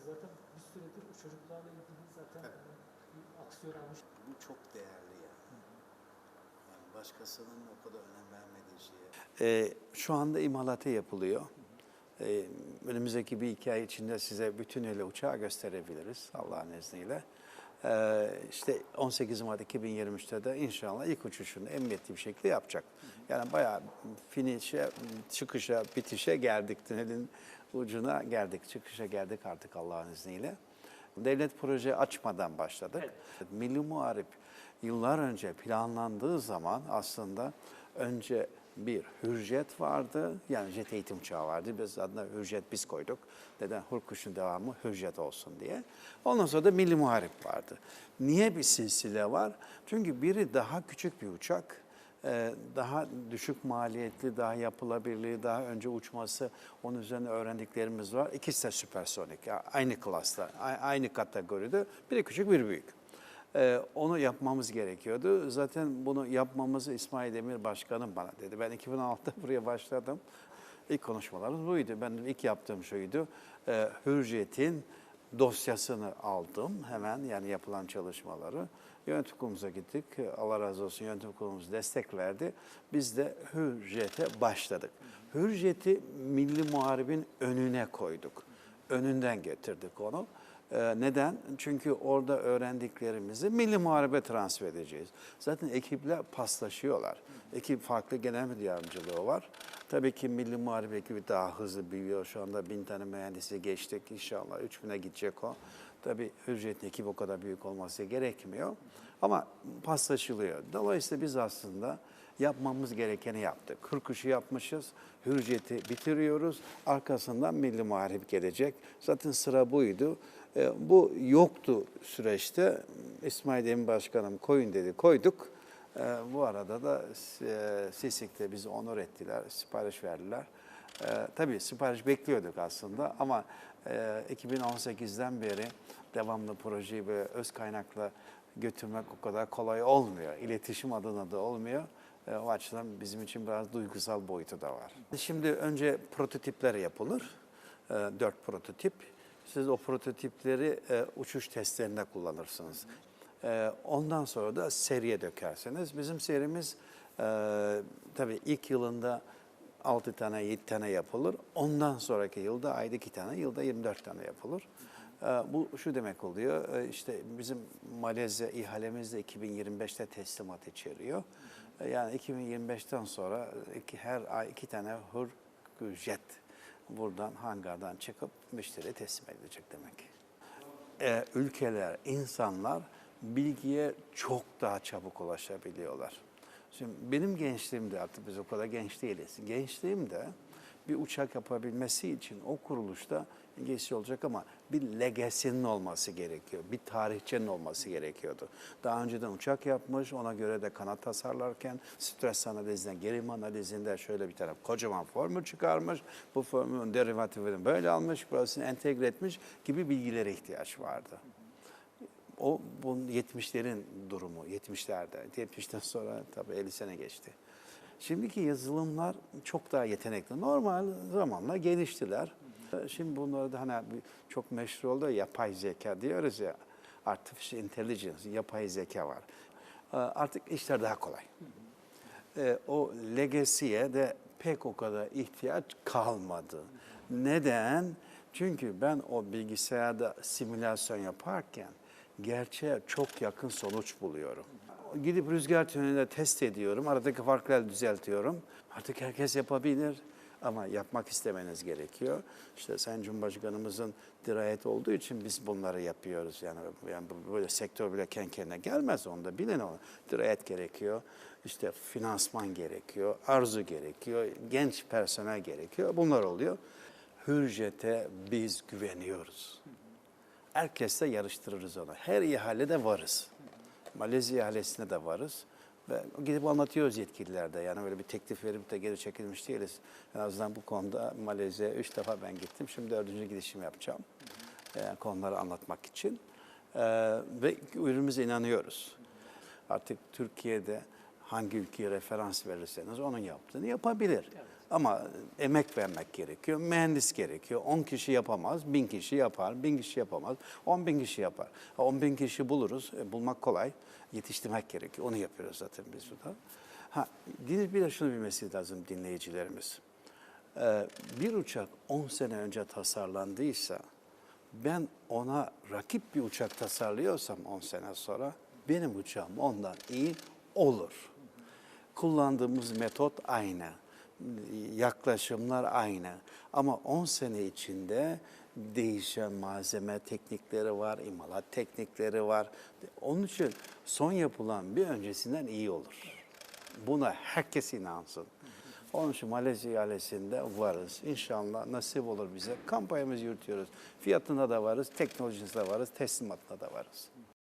Siz zaten bir süredir o çocuklarla ilgili zaten hani bir aksiyon almış. Bu çok değerli yani. Yani başkasının o kadar önem vermediği şeye. Ee, şu anda imalatı yapılıyor. Ee, önümüzdeki bir iki ay içinde size bütünüyle uçağı gösterebiliriz Allah'ın izniyle. Ee, işte 18 Mart 2023'te de inşallah ilk uçuşunu emniyetli bir şekilde yapacak. Yani bayağı finişe, çıkışa, bitişe geldik. Tünelin ucuna geldik, çıkışa geldik artık Allah'ın izniyle. Devlet proje açmadan başladık. Milli Muharip yıllar önce planlandığı zaman aslında önce bir hürjet vardı. Yani jet eğitim uçağı vardı. Biz adına hürjet biz koyduk. Neden? Hurkuş'un devamı hürjet olsun diye. Ondan sonra da Milli Muharip vardı. Niye bir silsile var? Çünkü biri daha küçük bir uçak. Ee, daha düşük maliyetli, daha yapılabilirliği, daha önce uçması, onun üzerine öğrendiklerimiz var. İkisi de süpersonik, aynı klasta, aynı kategoride. Biri küçük, biri büyük. Ee, onu yapmamız gerekiyordu. Zaten bunu yapmamızı İsmail Demir Başkanım bana dedi. Ben 2006'da buraya başladım. İlk konuşmalarımız buydu. Ben ilk yaptığım şuydu. Ee, Hürriyet'in dosyasını aldım hemen yani yapılan çalışmaları. Yönetim kurulumuza gittik. Allah razı olsun yönetim kurulumuz destek verdi. Biz de Hürriyet'e başladık. Hürriyet'i Milli Muharibin önüne koyduk. Önünden getirdik onu. Ee, Neden? Çünkü orada öğrendiklerimizi Milli Muharebe transfer edeceğiz. Zaten ekipler paslaşıyorlar. Ekip farklı genel müdür yardımcılığı var. Tabii ki Milli Muharebe ekibi daha hızlı büyüyor. Şu anda bin tane mühendisi geçtik. İnşallah 3000'e gidecek o. Tabii Hürriyet'in ekibi o kadar büyük olması gerekmiyor. Ama paslaşılıyor. Dolayısıyla biz aslında yapmamız gerekeni yaptık. Kırkuşu yapmışız, Hürriyet'i bitiriyoruz. Arkasından Milli Muharip gelecek. Zaten sıra buydu. E, bu yoktu süreçte. İsmail Emin Başkanım koyun dedi, koyduk. E, bu arada da e, Sisik'te bizi onur ettiler, sipariş verdiler. E, tabii sipariş bekliyorduk aslında ama e, 2018'den beri devamlı projeyi böyle öz kaynakla götürmek o kadar kolay olmuyor. İletişim adına da olmuyor. E, o açıdan bizim için biraz duygusal boyutu da var. Şimdi önce prototipler yapılır. E, dört prototip. Siz o prototipleri e, uçuş testlerinde kullanırsınız. E, ondan sonra da seriye dökersiniz. Bizim serimiz e, tabii ilk yılında 6 tane, 7 tane yapılır. Ondan sonraki yılda ayda 2 tane, yılda 24 tane yapılır. Ee, Bu şu demek oluyor, e, işte bizim Malezya ihalemiz de 2025'te teslimat içeriyor. E, Yani 2025'ten sonra iki, her ay iki tane hır jet buradan hangardan çıkıp müşteriye teslim edilecek demek. Ee, ülkeler, insanlar bilgiye çok daha çabuk ulaşabiliyorlar. Şimdi benim gençliğimde artık biz o kadar genç değiliz. Gençliğimde bir uçak yapabilmesi için o kuruluşta İngilizce olacak ama bir legacy'nin olması gerekiyor. Bir tarihçenin olması gerekiyordu. Daha önceden uçak yapmış, ona göre de kanat tasarlarken stres analizinden, gerim analizinde şöyle bir tane kocaman formül çıkarmış. Bu formülün derivatifini böyle almış, burasını entegre etmiş gibi bilgilere ihtiyaç vardı. O bunun 70'lerin durumu, 70'lerde. 70'ten sonra tabii 50 sene geçti. Şimdiki yazılımlar çok daha yetenekli. Normal zamanla geliştiler. Şimdi bunları da hani çok meşhur oldu ya, yapay zeka diyoruz ya. Artificial intelligence, yapay zeka var. Ee, Artık işler daha kolay. Ee, o legacy'ye de pek o kadar ihtiyaç kalmadı. Neden? Çünkü ben o bilgisayarda simülasyon yaparken gerçeğe çok yakın sonuç buluyorum. Gidip rüzgar tünelinde test ediyorum, aradaki farkları düzeltiyorum. Artık herkes yapabilir ama yapmak istemeniz gerekiyor. İşte Sayın Cumhurbaşkanımızın dirayet olduğu için biz bunları yapıyoruz. Yani, yani böyle sektör bile kendi kendine gelmez onda bilin onu. Dirayet gerekiyor, işte finansman gerekiyor, arzu gerekiyor, genç personel gerekiyor. Bunlar oluyor. Hürjet'e biz güveniyoruz. Herkesle yarıştırırız onu. Her ihalede varız. Malezya ihalesine de varız. Ve gidip anlatıyoruz yetkililerde. Yani öyle bir teklif verip de geri çekilmiş değiliz. En azından bu konuda Malezya'ya üç defa ben gittim. Şimdi dördüncü gidişimi yapacağım. Ee, konuları anlatmak için. Ee, ve ürünümüze inanıyoruz. Artık Türkiye'de hangi ülkeye referans verirseniz onun yaptığını yapabilir. Ama emek vermek gerekiyor, mühendis gerekiyor. 10 kişi yapamaz, 1000 kişi yapar, 1000 kişi yapamaz, 10 bin kişi yapar. 10 bin kişi buluruz, e, bulmak kolay, yetiştirmek gerekiyor. Onu yapıyoruz zaten biz burada. Ha, bir de şunu bilmesi lazım dinleyicilerimiz. Ee, bir uçak 10 sene önce tasarlandıysa, ben ona rakip bir uçak tasarlıyorsam 10 sene sonra, benim uçağım ondan iyi olur. Kullandığımız metot aynı, yaklaşımlar aynı. Ama 10 sene içinde değişen malzeme teknikleri var, imalat teknikleri var. Onun için son yapılan bir öncesinden iyi olur. Buna herkes inansın. Onun için Malezya ihalesinde varız. İnşallah nasip olur bize. Kampanyamızı yürütüyoruz. Fiyatında da varız, teknolojisinde de varız, teslimatında da varız.